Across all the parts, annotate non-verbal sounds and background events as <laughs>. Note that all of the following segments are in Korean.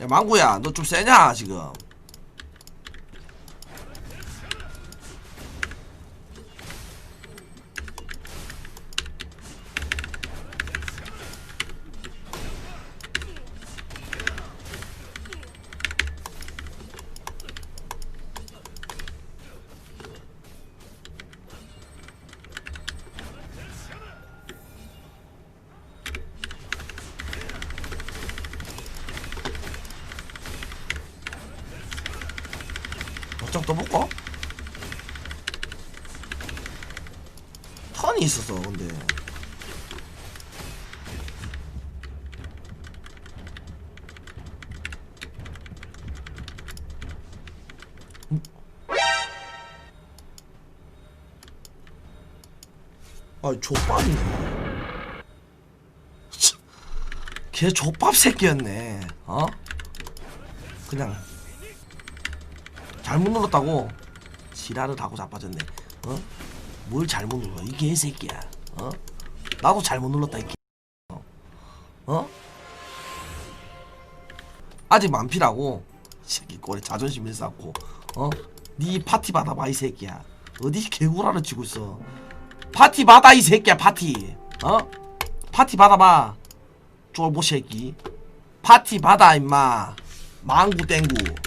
야 망구야 너 좀 세냐 지금 어쩜 떠볼까? 턴이 있었어 근데 음? 아이 족밥이네 <laughs> 참, 걔 족밥 새끼였네 어? 그냥 잘못 눌렀다고. 지랄을 하고 자빠졌네. 어? 뭘 잘못 눌러? 이 개새끼야. 어? 나도 잘못 눌렀다 이 개... 어? 어? 아직 만피라고. 이 새끼 꼴에 자존심 일쌓고. 어? 네 파티 받아봐 이 새끼야. 어디 개구라를 치고 있어? 파티 받아 이 새끼야 파티. 어? 파티 받아봐. 쫄보 새끼. 파티 받아 임마. 망구 땡구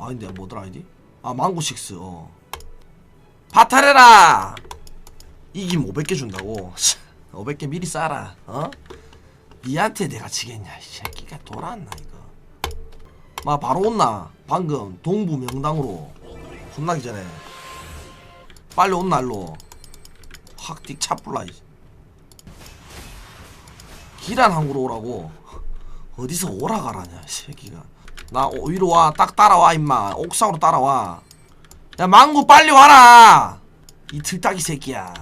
아닌데 뭐더라 아이디? 아 망고 식스 어. 바탈해라! 이기면 500개 준다고. 500개 미리 싸라 어? 니한테 내가 지겠냐 이 새끼가 돌았나 이거. 마 바로 온나 방금 동부 명당으로. 혼나기 전에. 빨리 온 날로. 확딕 차뿔라 이. 기란 항구로 오라고. 어디서 오라 가라냐 이 새끼가 나 오- 위로 와. 딱 따라와 임마. 옥상으로 따라와. 야 망구 빨리 와라! 이 들딱이 새끼야.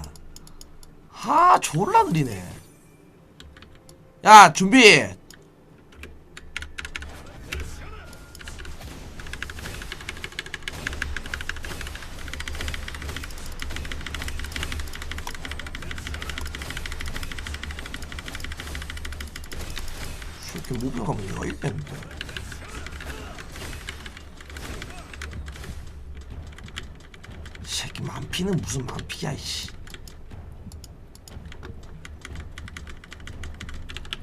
하 졸라 느리네. 야 준비! 이렇게 가면 여유 있겠는데 새끼 만피는 무슨 만피야 이씨.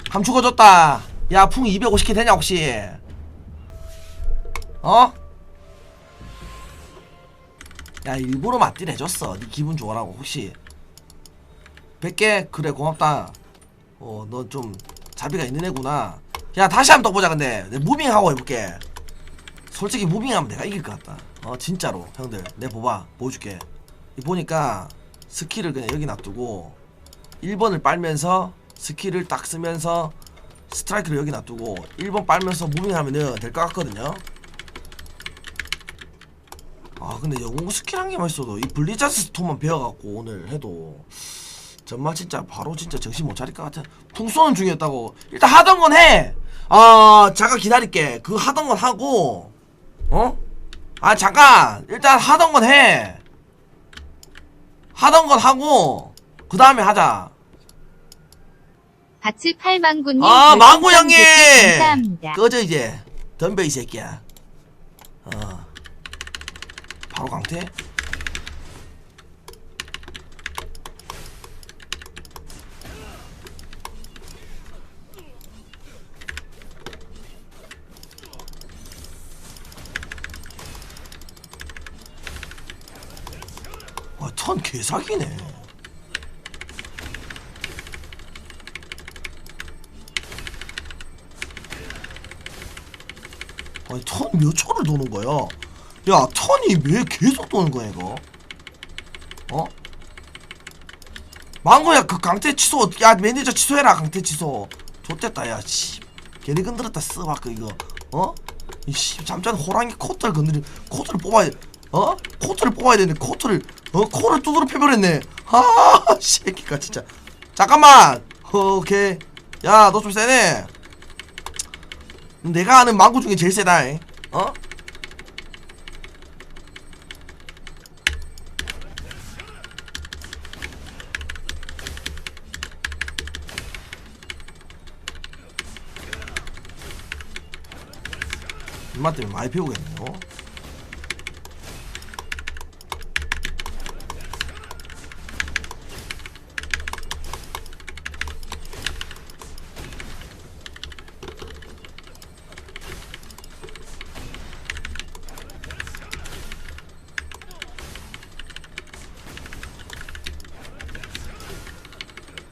함 죽어줬다. 야 풍 250개 되냐 혹시? 어? 야 일부러 맞딜 해줬어. 네 기분 좋으라고 혹시? 100개? 그래 고맙다. 어 너 좀 자비가 있는 애구나. 야 다시 한번 떠보자 근데. 내 무빙하고 해볼게. 솔직히 무빙하면 내가 이길 것 같다 어 진짜로 형들. 내 봐봐 보여줄게. 이 보니까 스킬을 그냥 여기 놔두고 1번을 빨면서 스킬을 딱 쓰면서 스트라이크를 여기 놔두고 1번 빨면서 무빙하면은 될 것 같거든요. 아 근데 영웅 스킬 한 개만 있어도 이 블리자드 스톤만 배워갖고 오늘 해도 정말 진짜 바로 진짜 정신 못 차릴 것 같아. 풍 쏘는 중이었다고. 일단 하던 건 해! 아 잠깐 기다릴게. 그 하던 건 하고 어? 아 잠깐! 일단 하던 건 해. 하던 건 하고 그 다음에 하자. 바츠 팔망구님 아, 망구 형님! 100개 감사합니다. 꺼져 이제. 덤벼 이 새끼야. 어. 바로 강퇴 와천 개사기네 아니 턴몇 초를 도는 거야? 야 턴이 왜 계속 도는 거야 이거? 어? 망고야 그 강퇴 취소 야 매니저 취소해라 강퇴 취소 좋됐다 야씨 개리 건드렸다 쓰바그 이거 어? 이씨 잠깐 호랑이 코트를 건드리 코트를 뽑아야 어? 코트를 뽑아야 되는데 코트를 어? 코를 두드러 패버렸네 아 <laughs> 새끼가 진짜 잠깐만 어, 오케이 야 너 좀 세네 내가 아는 망고 중에 제일 세다. 잉. 어? 입맛 때문에 많이 배우겠네요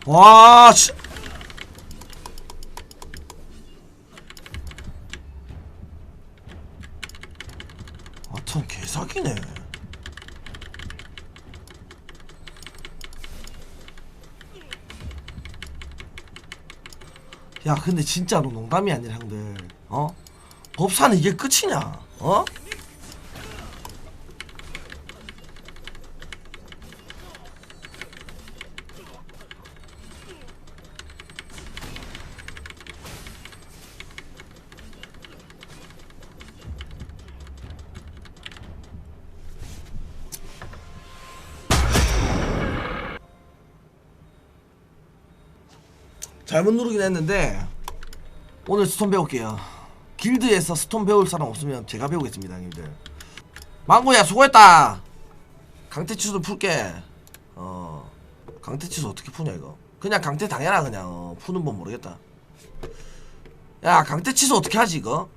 와, 씨. 아, 참 개사기네. 야, 근데 진짜로 농담이 아니라 형들, 어? 법사는 이게 끝이냐? 어? 잘못 누르긴 했는데 오늘 스톤 배울게요. 길드에서 스톤 배울 사람 없으면 제가 배우겠습니다, 형님들. 망고야 수고했다. 강태 치수도 풀게. 어, 강태 치수 어떻게 푸냐 이거? 그냥 강태 당해라 그냥. 어, 푸는 법 모르겠다. 야, 강태 치수 어떻게 하지 이거?